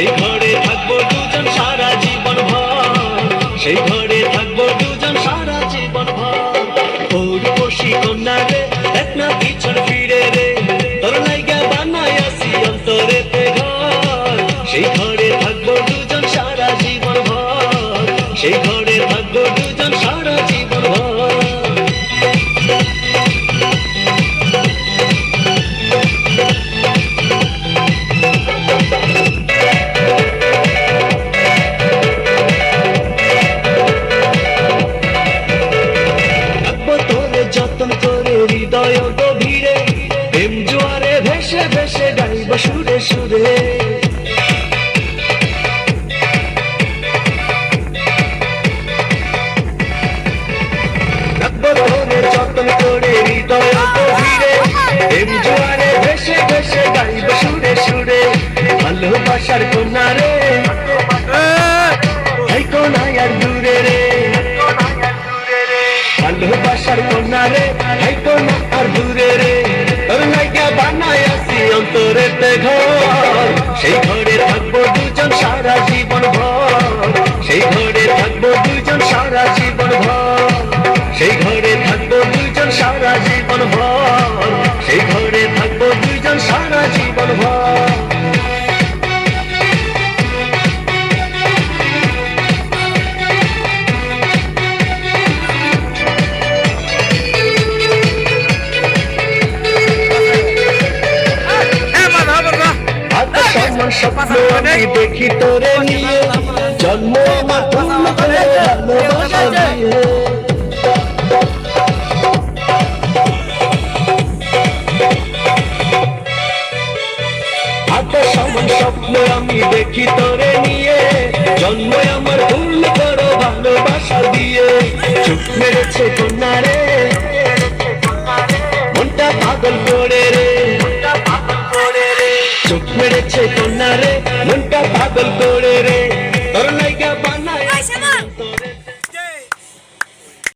সেই ঘরে থাকব দুজন সারা জীবন ভর সেই ঘরে হৃদয় গভীরে, প্রেম জোয়ারে ভেসে ভেসে গাইব সুরে সুরে। যতন করে হৃদয় গভীরে, প্রেম জোয়ারে ভেসে ভেসে গাইব সুরে সুরে। ভালোবাসার কন্যা রে কোনায় আর দূরে রে। ভালোবাসার কন্যা রে এই অন্তরে ঘর। সেই ঘরে থাকব দুজন সারা জীবন ভর। সেই ঘরে থাকব দুজন সারা জীবন ভর। সেই ঘরে থাকব দুজন সারা জীবন ভর। সেই ঘরে থাকব দুজন সারা জীবন ভর। আমি দেখি তোরে নিয়ে। জন্ম আমি দেখি তোরে নিয়ে। জন্ম আমার পূর্ণ করো ভালোবাসা দিয়ে। চুপ মেরেছে কন্যা রে। মনটা পাগল করে রে। চোখ মেরে